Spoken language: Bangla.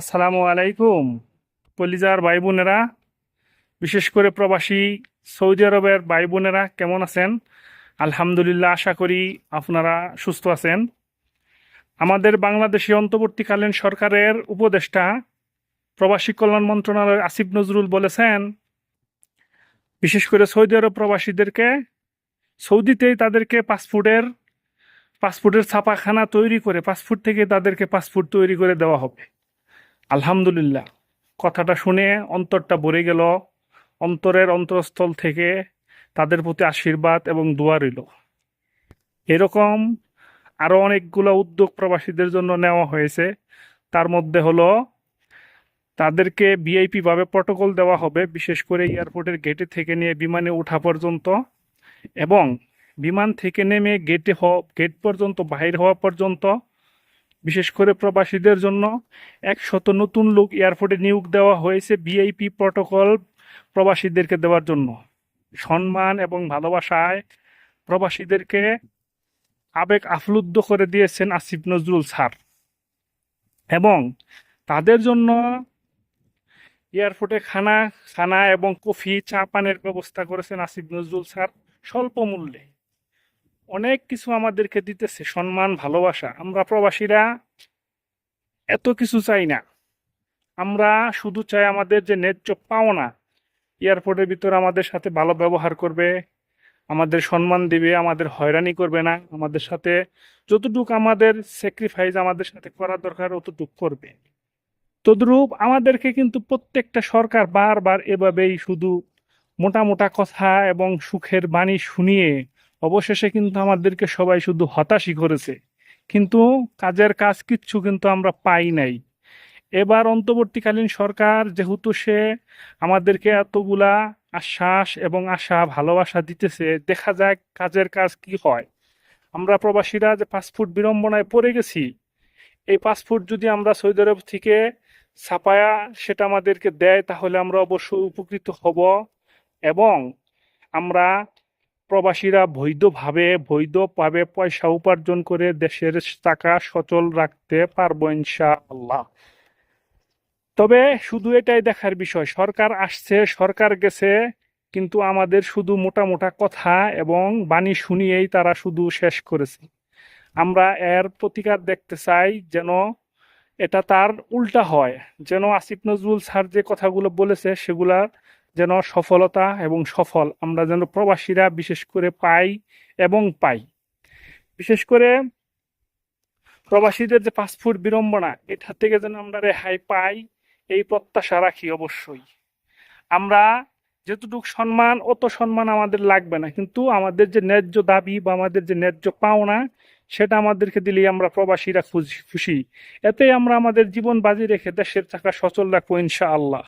আসসালামু আলাইকুম। কলিজার ভাই বোনেরা বিশেষ করে প্রবাসী সৌদি আরবের ভাই বোনেরা কেমন আছেন? আলহামদুলিল্লাহ, আশা করি আপনারা সুস্থ আছেন। আমাদের বাংলাদেশি অন্তর্বর্তীকালীন সরকারের উপদেষ্টা প্রবাসী কল্যাণ মন্ত্রণালয়ের আসিফ নজরুল বলেছেন, বিশেষ করে সৌদি আরব প্রবাসীদেরকে, সৌদিতেই তাদেরকে পাসপোর্টের পাসপোর্টের ছাপাখানা তৈরি করে, পাসপোর্ট থেকে তাদেরকে পাসপোর্ট তৈরি করে দেওয়া হবে। আলহামদুলিল্লাহ। কথাটা শুনে অন্তরটা ভরে গেল। অন্তরের অন্তরস্থল থেকে তাদের প্রতি আশীর্বাদ এবং দোয়া রইল। এরকম আরও অনেকগুলো উদ্যোগ প্রবাসীদের জন্য নেওয়া হয়েছে। তার মধ্যে হলো, তাদেরকে ভিআইপিভাবে প্রটোকল দেওয়া হবে, বিশেষ করে এয়ারপোর্টের গেটে থেকে নিয়ে বিমানে ওঠা পর্যন্ত। এবং বিমান থেকে নেমে গেটে হ, গেট পর্যন্ত, বাহির হওয়া পর্যন্ত বিশেষ করে প্রবাসীদের জন্য একশত নতুন লোক এয়ারপোর্টে নিয়োগ দেওয়া হয়েছে ভিআইপি প্রটোকল প্রবাসীদেরকে দেওয়ার জন্য। সম্মান এবং ভালোবাসায় প্রবাসীদেরকে আবেগ আফলুদ্ধ করে দিয়েছেন আসিফ নজরুল স্যার। এবং তাদের জন্য এয়ারপোর্টে খানা খানা এবং কফি, চা, পানের ব্যবস্থা করেছেন আসিফ নজরুল স্যার স্বল্প মূল্যে। অনেক কিছু আমাদেরকে দিতেছে, সম্মান, ভালোবাসা। আমরা প্রবাসীরা এত কিছু চাই না। আমরা শুধু চাই আমাদের যে ন্যায্য পাওনা, এয়ারপোর্টের ভিতরে আমাদের সাথে ভালো ব্যবহার করবে, আমাদের সম্মান দিবে, আমাদের হয়রানি করবে না, আমাদের সাথে যতটুকু আমাদের স্যাক্রিফাইস আমাদের সাথে করা দরকার, অতটুকু করবে। তদ্রূপ আমাদেরকে কিন্তু প্রত্যেকটা সরকার বারবার এভাবেই শুধু মোটা মোটা কথা এবং সুখের বাণী শুনিয়ে অবশেষে কিন্তু আমাদেরকে সবাই শুধু হতাশই করেছে। কিন্তু কাজের কাজ কিচ্ছু কিন্তু আমরা পাই নাই। এবার অন্তর্বর্তীকালীন সরকার যেহেতু সে আমাদেরকে এতগুলা আশ্বাস এবং আশা, ভালোবাসা দিতেছে, দেখা যাক কাজের কাজ কি হয়। আমরা প্রবাসীরা যে পাসপোর্ট বিড়ম্বনায় পড়ে গেছি, এই পাসপোর্ট যদি আমরা সৌদি আরব থেকে ছাপায়া সেটা আমাদেরকে দেয়, তাহলে আমরা অবশ্যই উপকৃত হব এবং আমরা প্রবাসীরা বৈধভাবে বৈধভাবে পয়সা উপার্জন করে দেশের টাকা সচল রাখতে পারব ইনশাআল্লাহ। তবে শুধু এটাই দেখার বিষয়, সরকার আসছে, সরকার গেছে, কিন্তু আমাদের শুধু মোটা মোটা কথা এবং বাণী শুনিয়েই তারা শুধু শেষ করেছে। আমরা এর প্রতিকার দেখতে চাই যেন এটা তার উল্টা হয়, যেন আসিফ নজরুল স্যার যে কথাগুলো বলেছে সেগুলা যেন সফলতা এবং সফল আমরা যেন প্রবাসীরা বিশেষ করে পাই এবং পাই। বিশেষ করে প্রবাসীদের যে পাসপোর্ট বিড়ম্বনা, এটা থেকে যেন আমরা রেহাই পাই, এই প্রত্যাশা রাখি অবশ্যই। আমরা যতটুকু সম্মান, অত সম্মান আমাদের লাগবে না, কিন্তু আমাদের যে ন্যায্য দাবি বা আমাদের যে ন্যায্য পাওনা, সেটা আমাদেরকে দিলেই আমরা প্রবাসীরা খুশি এতে আমরা আমাদের জীবন বাজি রেখে দেশের চাকা সচল রাখব, ইনশাআল্লাহ।